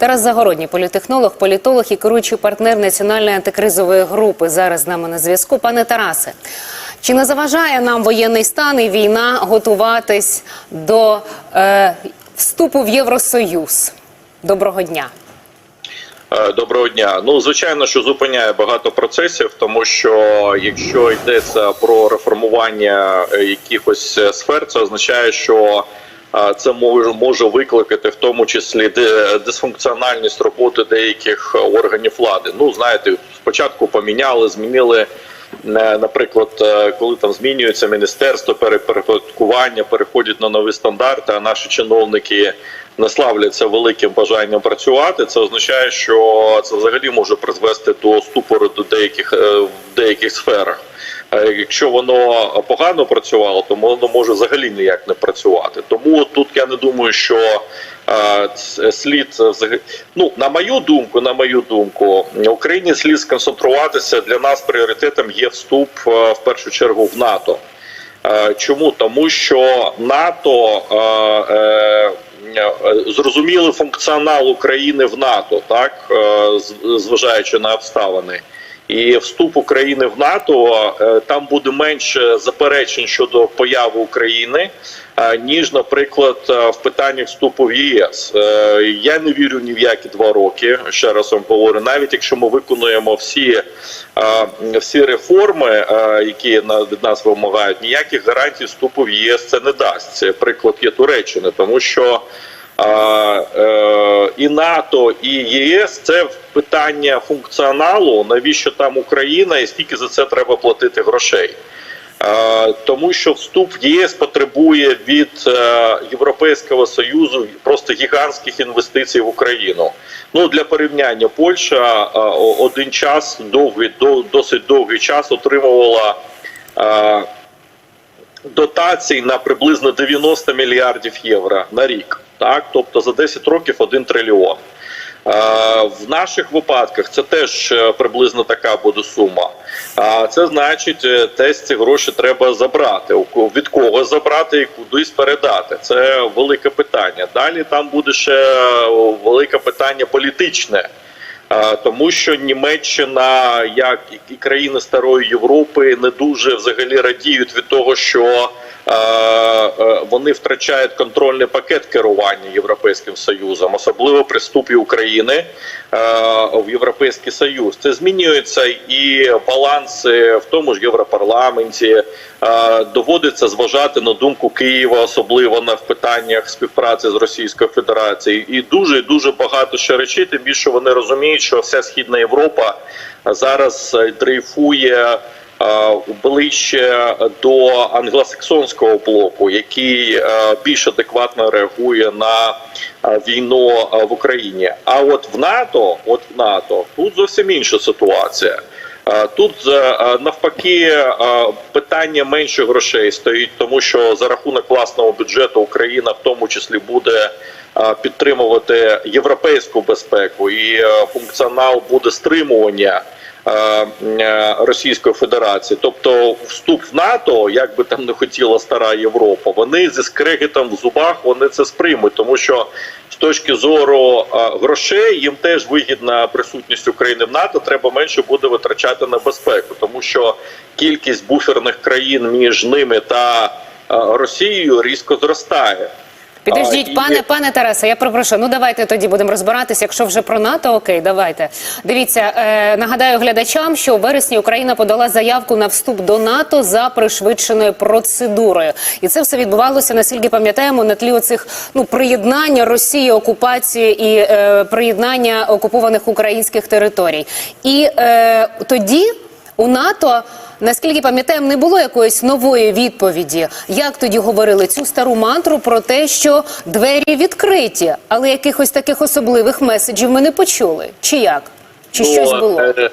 Тарас Загородній, політехнолог, політолог і керуючий партнер національної антикризової групи. Зараз з нами на зв'язку. Пане Тарасе, чи не заважає нам воєнний стан і війна готуватись до е, вступу в Євросоюз? Доброго дня. Е, Доброго дня. Ну звичайно, що зупиняє багато процесів, тому що якщо йдеться про реформування е, якихось е, сфер, це означає, що це може викликати в тому числі дисфункціональність роботи деяких органів влади. Ну знаєте, спочатку поміняли, змінили. е, Наприклад, е, коли там змінюється міністерство, перепорядкування, переходять на нові стандарти, а наші чиновники не славляться великим бажанням працювати. Це означає, що це взагалі може призвести до ступору до деяких е, в деяких сферах. Е, Якщо воно погано працювало, то воно може взагалі ніяк не працювати. Тому тут я не думаю, що е, слід ну на мою думку, на мою думку, Україні слід сконцентруватися для нас пріоритетом є вступ е, в першу чергу в НАТО. Чому? Тому що НАТО зрозуміли функціонал України в НАТО, так зважаючи на обставини. І вступ України в НАТО е, там буде менше заперечень щодо появи України, е, ніж, наприклад, е, в питаннях вступу в ЄС. Я не вірю ні в які два роки. Ще раз вам говорю, навіть якщо ми виконуємо всі, всі реформи, які від нас вимагають, ніяких гарантій вступу в ЄС це не дасть. Це приклад є Туреччини, тому що. Е, і НАТО, і ЄС це питання функціоналу. Навіщо там Україна, і скільки за це треба платити грошей? Тому що вступ в ЄС потребує від е, Європейського союзу просто гігантських інвестицій в Україну. Ну для порівняння, Польща е, один час довгий, досить довгий час отримувала. дотацій на приблизно 90 мільярдів євро на рік. Так, тобто за 10 років 1 трильйон. Е, В наших випадках це теж е, приблизно така буде сума. А це значить, е, десь ці гроші треба забрати. Від кого забрати і кудись передати? Це велике питання. Далі там буде ще велике питання політичне. Тому що Німеччина, як і країни старої Європи, не дуже взагалі радіють від того, що вони втрачають контрольний пакет керування Європейським Союзом, особливо при вступі України е, в Європейський Союз. Це змінюється і баланси в тому ж Європарламенті. Е, Доводиться зважати на думку Києва, особливо на в питаннях співпраці з Російською Федерацією, і дуже дуже багато ще речей. Тим більше вони розуміють, що вся східна Європа зараз е, дрейфує е, ближче до англосаксонського блоку, який е, більш адекватно реагує на е, війну е, в Україні. А от в НАТО, от в НАТО, тут зовсім інша ситуація. Е, Тут е, е, навпаки е, питання менше грошей стоїть, тому що за рахунок власного бюджету Україна в тому числі буде е, підтримувати європейську безпеку і е, функціонал буде стримування е, е, Російської Федерації. Тобто, вступ в НАТО, як би там не хотіла стара Європа, вони зі скрегітом в зубах вони це сприймуть, тому що з точки зору е, грошей їм теж вигідна присутність України в НАТО. Треба менше буде витрачати на безпеку, тому що кількість буферних країн між ними та е, Росією різко зростає. Підождіть, А, і- пане пане Тарасе, я перепрошую. Ну давайте тоді будемо розбиратися. Якщо вже про НАТО, окей, давайте. Дивіться, е, нагадаю глядачам, що у вересні Україна подала заявку на вступ до НАТО за пришвидшеною процедурою, і це все відбувалося, наскільки пам'ятаємо, на тлі оцих ну приєднання Росії, окупації і е, приєднання окупованих українських територій. І е, тоді у НАТО. Наскільки пам'ятаємо, не було якоїсь нової відповіді. Як тоді говорили цю стару мантру про те, що двері відкриті, але якихось таких особливих меседжів ми не почули. Чи як? Чи щось було? е,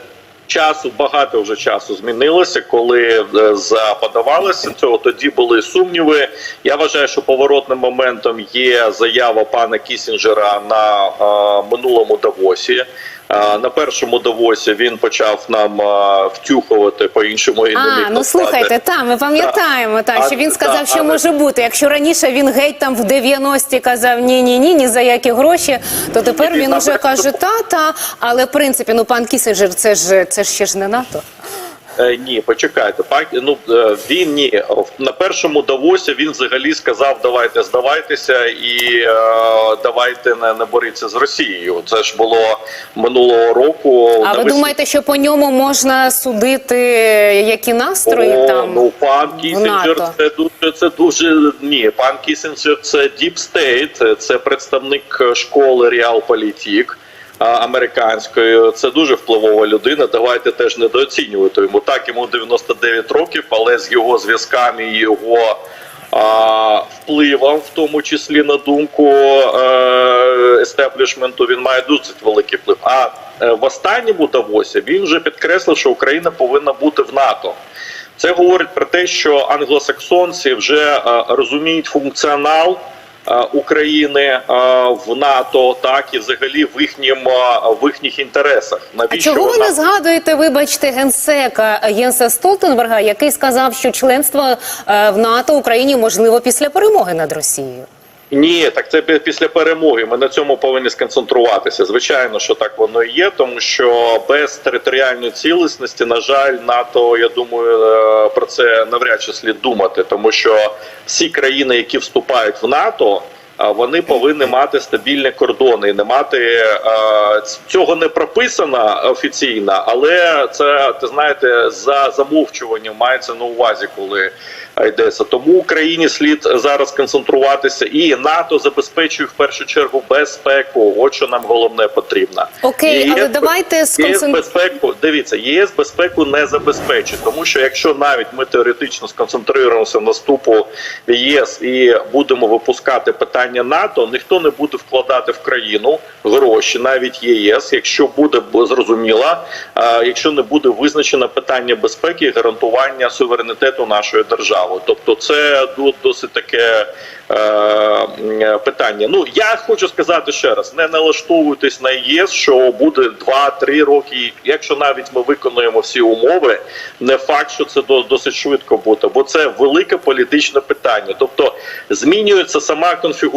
часу багато вже часу змінилося, коли е, заподавалося цього. Тоді були сумніви. Я вважаю, що поворотним моментом є заява пана Кісінджера на е, минулому Давосі. На першому довосі він почав нам втюхувати по іншому А, ну слухайте, та ми пам'ятаємо, та та що він сказав, та, що але- може бути. Якщо раніше він геть там в 90-ті казав ні, ні, ні, ні за які гроші, то тепер він уже каже та, та. Але в принципі, ну пан Кісінджер, це ж це ж ще ж не НАТО. Е, Ні, почекайте. Пак ну е, він ні на першому Давосі він взагалі сказав: давайте здавайтеся і е, давайте не, не боріться з Росією. Це ж було минулого року. А ви навесні. думаєте, що по ньому можна судити які настрої О, там? ну пан Кісінджер це дуже це дуже ні. Пан Кісінджер це State, це представник школи Реалполітік американської. Це дуже впливова людина. Давайте теж недооцінювати йому. Так йому 99 років, але з його зв'язками і його. А, впливом, в тому числі на думку е, естеблішменту, він має досить великий вплив. А е, в останньому Давосі він вже підкреслив, що Україна повинна бути в НАТО. Це говорить про те, що англосаксонці вже е, розуміють функціонал України е, в НАТО, так і взагалі в їхнім е, в їхніх інтересах. А Навіщо чого ви не згадуєте, вибачте, генсека Єнса Столтенберга, який сказав, що членство е, в НАТО Україні можливо після перемоги над Росією? Ні, так це після перемоги. Ми на цьому повинні сконцентруватися. Звичайно, що так воно і є, тому що без територіальної цілісності, на жаль, НАТО, я думаю, е, про це навряд чи слід думати, тому що всі країни, які вступають в НАТО. Вони повинні мати стабільні кордони, не мати цього не прописано офіційно, але це ти знаєте за замовчуванням мається на увазі, коли йдеться. Тому Україні слід зараз концентруватися, і НАТО забезпечує в першу чергу безпеку. От що нам головне потрібно. Окей, ЄС але давайте сконцентр- безпеку. Дивіться, ЄС безпеку не забезпечить, тому що якщо навіть ми теоретично сконцентруємося на вступу ЄС і будемо випускати питання НАТО, ніхто не буде вкладати в країну гроші, навіть ЄС, якщо буде б- зрозуміло, а, якщо не буде визначено питання безпеки і гарантування суверенітету нашої держави. Тобто, це досить таке е, питання. Ну я хочу сказати ще раз: не налаштовуйтесь на ЄС, що буде 2-3 роки. Якщо навіть ми виконуємо всі умови, не факт, що це до- досить швидко буде, бо це велике політичне питання. Тобто змінюється сама конфігурація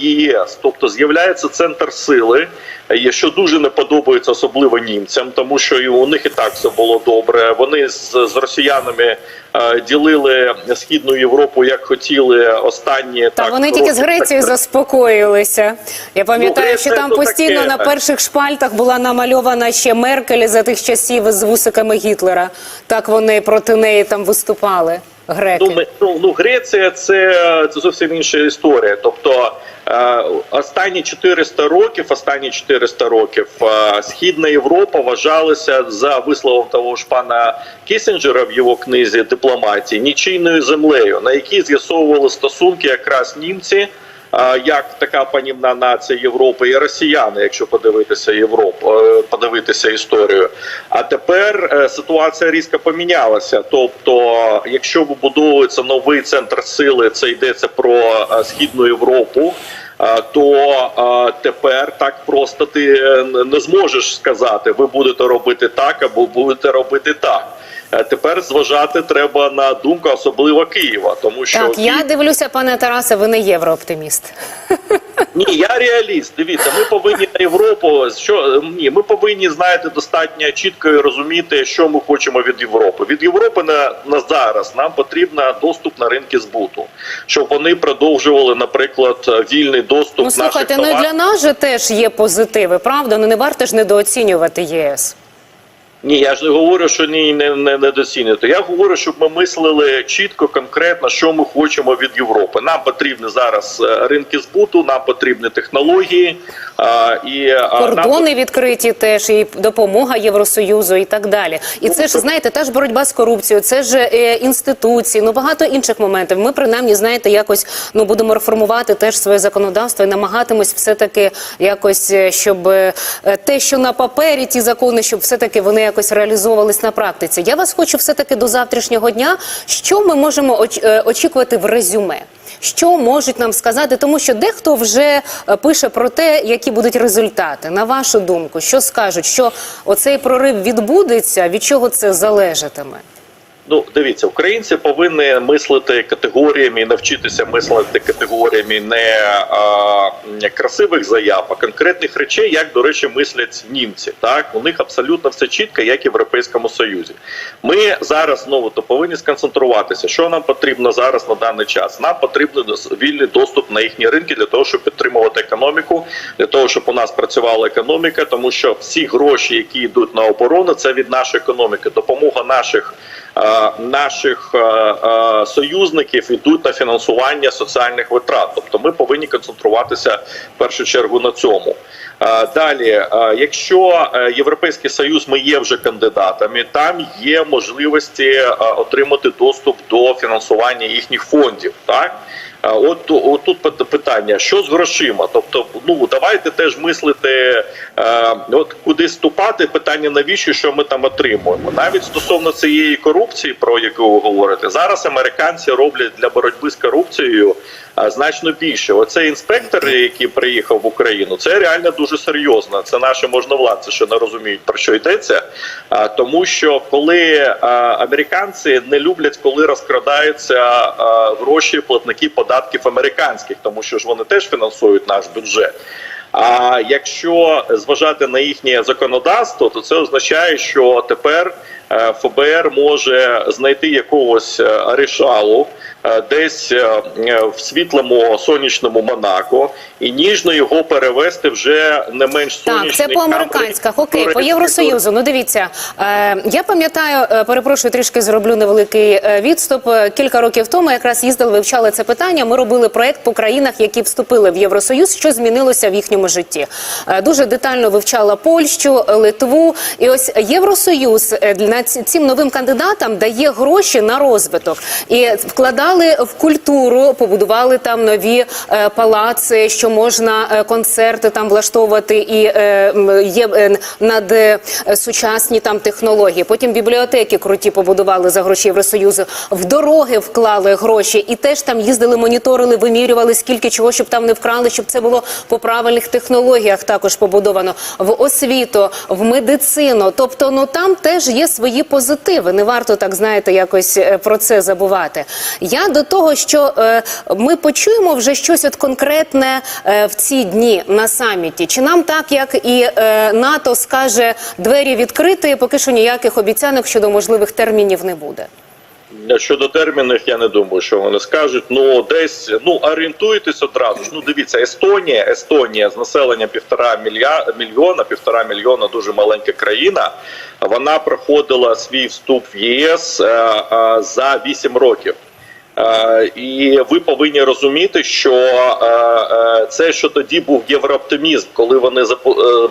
ЄС, тобто з'являється центр сили. е, Що дуже не подобається особливо німцям, тому що і у них і так все було добре. Вони з, з росіянами е, ділили східну Європу як хотіли останні Та так вони тільки з Грецією так, заспокоїлися. Я пам'ятаю, Греція що там постійно таке. на перших шпальтах була намальована ще Меркель за тих часів з вусиками Гітлера. Так вони проти неї там виступали. Греки. Ну, ну, ну Греція це, це зовсім інша історія. Тобто е, останні 400 років, останні 400 років е, Східна Європа вважалася за висловом того ж пана Кісінджера в його книзі дипломатії нічийною землею, на якій з'ясовували стосунки якраз німці. Як така панівна нація Європи і росіяни, якщо подивитися Європу, е, подивитися історію. А тепер е, ситуація різко помінялася. Тобто, якщо вибудовується новий центр сили, це йдеться про е, східну Європу. То тепер так просто ти не зможеш сказати, ви будете робити так або будете робити так. Е, Тепер зважати треба на думку, особливо Києва, тому що Так, я дивлюся, пане Тарасе, ви не єврооптиміст. ні, я реаліст. Дивіться, ми повинні на Європу. Що ні, ми повинні знаєте достатньо чітко і розуміти, що ми хочемо від Європи. Від Європи на, на зараз нам потрібен доступ на ринки збуту, щоб вони продовжували, наприклад, вільний доступ Ну слухайте, наших ну і для нас же теж є позитиви, правда? Ну не варто ж недооцінювати ЄС. Ні, я ж не говорю, що ні, не, не, не доцінюєте. Я говорю, щоб ми мислили чітко, конкретно, що ми хочемо від Європи. Нам потрібні зараз е, ринки збуту, нам потрібні технології а, і а, нам Кордони відкриті теж, і допомога Євросоюзу, і так далі. І це ж знаєте, та ж боротьба з корупцією, це ж е, інституції, ну багато інших моментів. Ми принаймні знаєте, якось ну будемо реформувати теж своє законодавство і намагатимось все таки якось, е, щоб е, те, що на папері, ті закони, щоб все таки вони якось реалізовувались на практиці. Я вас хочу все таки до завтрашнього дня. Що ми можемо оч- е, очікувати в резюме? Що можуть нам сказати, тому що дехто вже е, пише про те, які будуть результати. На вашу думку, що скажуть, що оцей прорив відбудеться, від чого це залежатиме? Ну, дивіться, українці повинні мислити категоріями, навчитися мислити категоріями не а, красивих заяв, а конкретних речей, як, до речі, мислять німці. Так, у них абсолютно все чітко, як і в Європейському Союзі. Ми зараз знову то повинні сконцентруватися, що нам потрібно зараз на даний час. Нам потрібен вільний доступ на їхні ринки для того, щоб підтримувати економіку, для того, щоб у нас працювала економіка, тому що всі гроші, які йдуть на оборону, це від нашої економіки, допомога наших. Е, Наших е, е, союзників йдуть на фінансування соціальних витрат, тобто ми повинні концентруватися в першу чергу на цьому. Далі, якщо європейський союз ми є вже кандидатами, там є можливості отримати доступ до фінансування їхніх фондів. Так от, от тут пит- питання: що з грошима? Тобто, ну давайте теж мислити, е, от куди ступати. Питання навіщо, що ми там отримуємо? Навіть стосовно цієї корупції, про яку ви говорите, зараз американці роблять для боротьби з корупцією а, значно більше. Оцей інспектор, який приїхав в Україну, це реально дуже серйозно. Це наші можновладці, що не розуміють про що йдеться. Тому що коли а, американці не люблять, коли розкрадаються гроші платники податків американських, тому що ж вони теж фінансують наш бюджет. А якщо зважати на їхнє законодавство, то це означає, що тепер е, ФБР може знайти якогось рішалу е, десь е, е, в світлому сонячному Монако і ніжно його перевести вже не менш Так, це по американськах. Окей, по Євросоюзу. Ну дивіться, е, я пам'ятаю, е, перепрошую, трішки зроблю невеликий е, відступ. Е, Кілька років тому якраз їздили, вивчали це питання. Ми робили проект по країнах, які вступили в Євросоюз, що змінилося в їхньому житті. Е, дуже детально вивчала Польщу, Литву. І ось Євросоюз е, для цим новим кандидатам дає гроші на розвиток і вкладали в культуру, побудували там нові е, палаци, що можна е, концерти там влаштовувати, і е, є над сучасні там технології. Потім бібліотеки круті побудували за гроші Євросоюзу. В дороги вклали гроші, і теж там їздили, моніторили, вимірювали скільки чого, щоб там не вкрали, щоб це було по правильних технологіях. Також побудовано в освіту, в медицину. Тобто, ну там теж є свої позитиви. Не варто так знаєте, якось про це забувати. Я до того, що е, ми почуємо вже щось от конкретне е, в ці дні на саміті. Чи нам так, як і е, НАТО скаже, двері відкриті, поки що ніяких обіцянок щодо можливих термінів не буде. Щодо термінів, я не думаю, що вони скажуть. Ну десь ну орієнтуйтесь одразу ж. Ну дивіться, Естонія, Естонія з населенням півтора мілья... мільйона, півтора мільйона, дуже маленька країна. Вона проходила свій вступ в ЄС е, е, за 8 років. Е, і ви повинні розуміти, що е, е, це що тоді був єврооптимізм, коли вони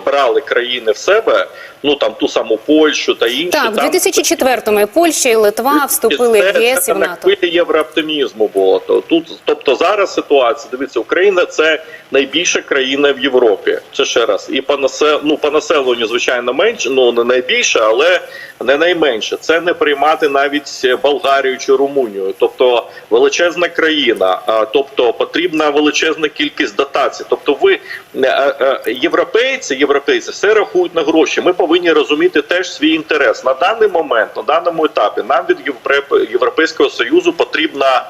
брали країни в себе, ну там ту саму Польщу та інші. Так, в там 2004-му і Польща і Литва вступили в ЄС і в НАТО. хвилі єврооптимізму було. То тут, тобто зараз ситуація. Дивіться, Україна це найбільша країна в Європі. Це ще раз. І по ну, по населенню, звичайно, менше, ну не найбільше, але не найменше. Це не приймати навіть Болгарію чи Румунію. Тобто величезна країна, тобто потрібна величезна кількість дотацій. Тобто, ви е, е, європейці, європейці все рахують на гроші. Ми повинні розуміти теж свій інтерес на даний момент, на даному етапі. Нам від Європейського союзу потрібна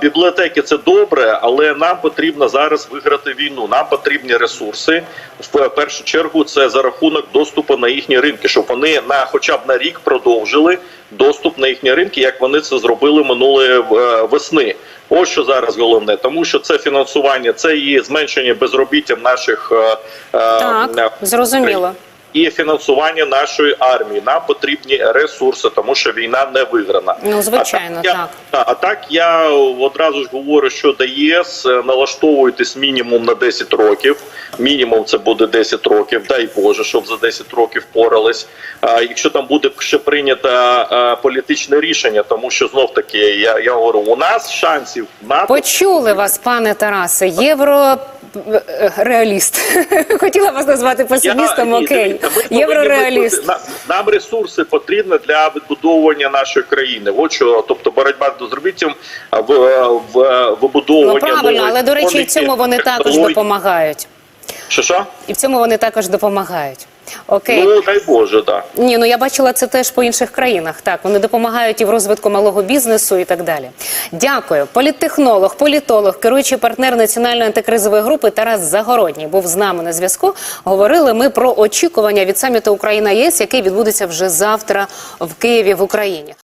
бібліотеки. Це добре, але нам потрібно зараз виграти війну. Нам потрібні ресурси. В першу чергу це за рахунок доступу на їхні ринки, щоб вони на хоча б на рік продовжили доступ на їхні ринки, як вони це зробили минулої е, весни. Ось що зараз головне, тому що це фінансування, це і зменшення безробіття наших е, Так, е, зрозуміло. І фінансування нашої армії. Нам потрібні ресурси, тому що війна не виграна. Ну, звичайно, а так. Так. та, а так я одразу ж говорю, що до ЄС е, налаштовуйтесь мінімум на 10 років. Мінімум це буде 10 років. Дай Боже, щоб за 10 років впорались. А якщо там буде ще прийнято е, політичне рішення, тому що знов таки я, я говорю, у нас шансів НАТО Почули вас, пане Тарасе. е, реаліст. Хотіла вас назвати песимістом, Я- окей. Єврореаліст. викликати- на- Нам ресурси потрібні для відбудовування нашої країни. От що, тобто боротьба з безробіттям, в, в вибудовування Ну правильно, але до речі, і в цьому вони також допомагають. Що що? І в цьому вони також допомагають. Окей. Ну дай Боже, так. Ні, ну я бачила це теж по інших країнах. Так, вони допомагають і в розвитку малого бізнесу і так далі. Дякую. Політтехнолог, політолог, керуючий партнер національної антикризової групи Тарас Загородній був з нами на зв'язку. Говорили ми про очікування від саміту Україна ЄС, який відбудеться вже завтра в Києві в Україні.